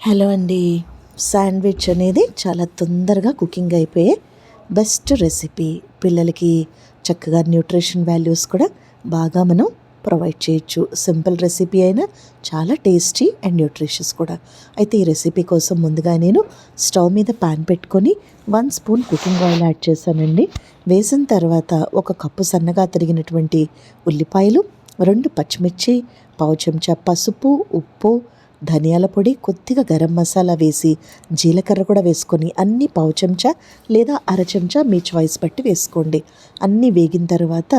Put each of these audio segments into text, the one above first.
Hello అండి. Sandwich అనేది చాలా తొందరగా కుకింగ్ అయిపోయే బెస్ట్ రెసిపీ. పిల్లలకి చక్కగా న్యూట్రిషన్ వాల్యూస్ కూడా బాగా మనం ప్రొవైడ్ చేయొచ్చు. సింపుల్ రెసిపీ అయినా చాలా టేస్టీ అండ్ న్యూట్రిషియస్ కూడా. అయితే ఈ రెసిపీ కోసం ముందుగా నేను స్టవ్ మీద పాన్ పెట్టుకొని one spoon cooking oil add చేశానండి. వేసిన తర్వాత ఒక కప్పు సన్నగా తరిగినటువంటి ఉల్లిపాయలు రెండు పచ్చిమిర్చి పావు చెంచా పసుపు ఉప్పు ధనియాల పొడి కొద్దిగా గరం మసాలా వేసి జీలకర్ర కూడా వేసుకొని అన్ని పావు చెంచా లేదా అర చెంచా మీ చాయిస్ బట్టి వేసుకోండి. అన్నీ వేగిన తర్వాత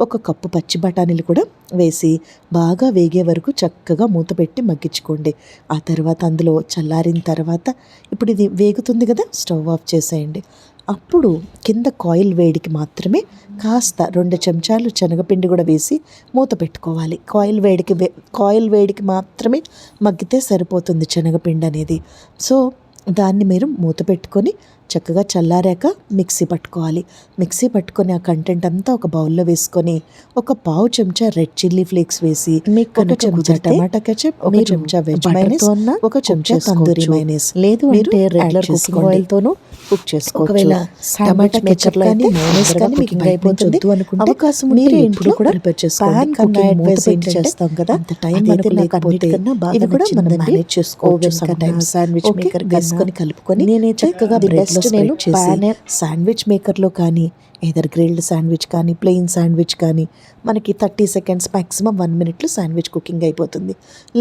ఒక కప్పు పచ్చి బఠానీలు కూడా వేసి బాగా వేగే వరకు చక్కగా మూత పెట్టి మగ్గించుకోండి. ఆ తర్వాత అందులో చల్లారిన తర్వాత ఇప్పుడు ఇది వేగుతుంది కదా స్టవ్ ఆఫ్ చేసేయండి. అప్పుడు కింద కాయిల్ వేడికి మాత్రమే కాస్త రెండు చెంచాలు శనగపిండి కూడా వేసి మూత పెట్టుకోవాలి. కాయిల్ వేడికి వే కాయిల్ వేడికి మాత్రమే మగ్గితే సరిపోతుంది శనగపిండి అనేది. సో దాన్ని మీరు మూత పెట్టుకొని చక్కగా చల్లారాక మిక్సీ పట్టుకోవాలి మిక్సీ పట్టుకొని ఆ కంటెంట్ అంతా ఒక బౌల్లో వేసుకొని ఒక పావు చెంచా రెడ్ చిల్లీ ఫ్లేక్స్ వేసి మీకు ఒక చెంచా టమాటా కెచప్ ఒక చెంచా వెజ్ మైనస్ ఒక చెంచా తందూరి. మైనస్ లేదు అంటే రెగ్యులర్ కుకింగ్. ఆయిల్ తోనూ కుక్ చేసుకోవచ్చు టమాటా కెచప్ కానీ మైనస్ కానీ మీకు అయిపోతుంది. అనుకుంటే అవకాశం మీరే ఇంట్లో కూడా ప్రిపేర్ ఏంటంటే చేస్తాం కదా అంత టైం అయితే లేకపోతే ఇది కూడా మనం manage చేసుకోవచ్చు. శాండ్విచ్ మేకర్ వేసుకొని కలుపుకొని నేనైతే చక్కగా best నేను శాండ్విచ్ మేకర్లో కానీ ఏదర్ గ్రిల్డ్ శాండ్విచ్ కానీ ప్లెయిన్ శాండ్విచ్ కానీ మనకి థర్టీ సెకండ్స్ మ్యాక్సిమం వన్ మినిట్లో శాండ్విచ్ కుకింగ్ అయిపోతుంది.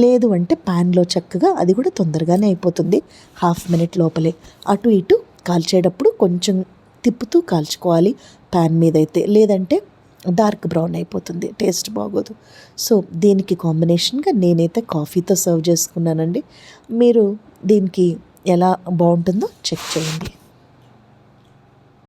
లేదు అంటే ప్యాన్లో చక్కగా అది కూడా తొందరగానే అయిపోతుంది. హాఫ్ మినిట్ లోపలే. అటు ఇటు కాల్చేటప్పుడు కొంచెం తిప్పుతూ కాల్చుకోవాలి ప్యాన్ మీద అయితే లేదంటే డార్క్ బ్రౌన్ అయిపోతుంది. టేస్ట్ బాగోదు. సో దీనికి కాంబినేషన్గా నేనైతే కాఫీతో సర్వ్ చేసుకున్నానండి. మీరు దీనికి ఎలా బాగుంటుందో చెక్ చేయండి.